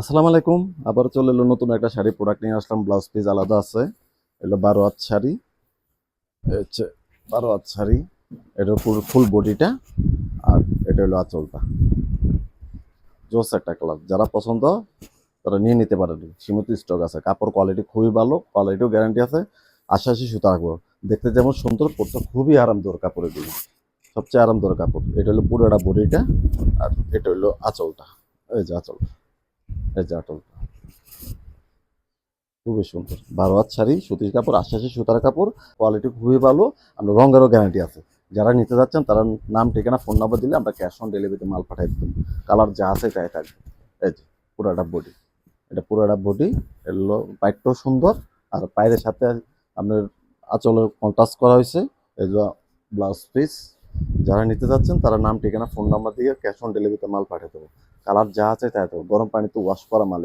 আসসালামু আলাইকুম। আবার চলে এলো নতুন একটা শাড়ি প্রোডাক্ট নিয়ে আসলাম। ব্লাউজ পিস আলাদা আছে। এগুলো বারো হাত শাড়ি হচ্ছে বারো হাত শাড়ি। এটা পুরো ফুল বডিটা আর এটা হলো আঁচলটা। জোস একটা কালার যারা পছন্দ, তারা নিয়ে নিতে পারেন। সীমিত স্টক আছে। কাপড় কোয়ালিটি খুবই ভালো কোয়ালিটিও গ্যারান্টি আছে। আশাশি সুতা রাখব। দেখতে যেমন সুন্দর পড়তে খুবই আরামদায়ক কাপড় এগুলো সবচেয়ে আরামদায়ক কাপড়। এটা হলো পুরোটা বডিটা আর এটা হলো আঁচলটা। এই যে আঁচল। এই যে খুবই সুন্দর। বারো হাত শাড়ি সুতির কাপড় আশাশি সুতার কাপড়, কোয়ালিটি খুবই ভালো, আর রঙেরও গ্যারান্টি আছে। যারা নিতে যাচ্ছেন, তারা নাম, ঠিকানা ফোন নাম্বার দিলে আমরা ক্যাশ অন ডেলিভারিতে মাল পাঠাই দিতাম কালার যা আছে তাই থাকবে। এই যে, পুরাটা বডি এটা পুরাটা বডি এগুলো পাইপটাও সুন্দর, আর পায়ের সাথে আপনার আঁচলের কন্ট্রাস্ট করা হয়েছে। এগুলো ব্লাউজ পিস যারা নিতে যাচ্ছেন, তারা নাম, ঠিকানা ফোন নাম্বার দিয়ে ক্যাশ অন ডেলিভারিতে মাল পাঠিয়ে দেবো। কালার যা আছে তাই তো। গরম পানিতে ওয়াশ করা মাল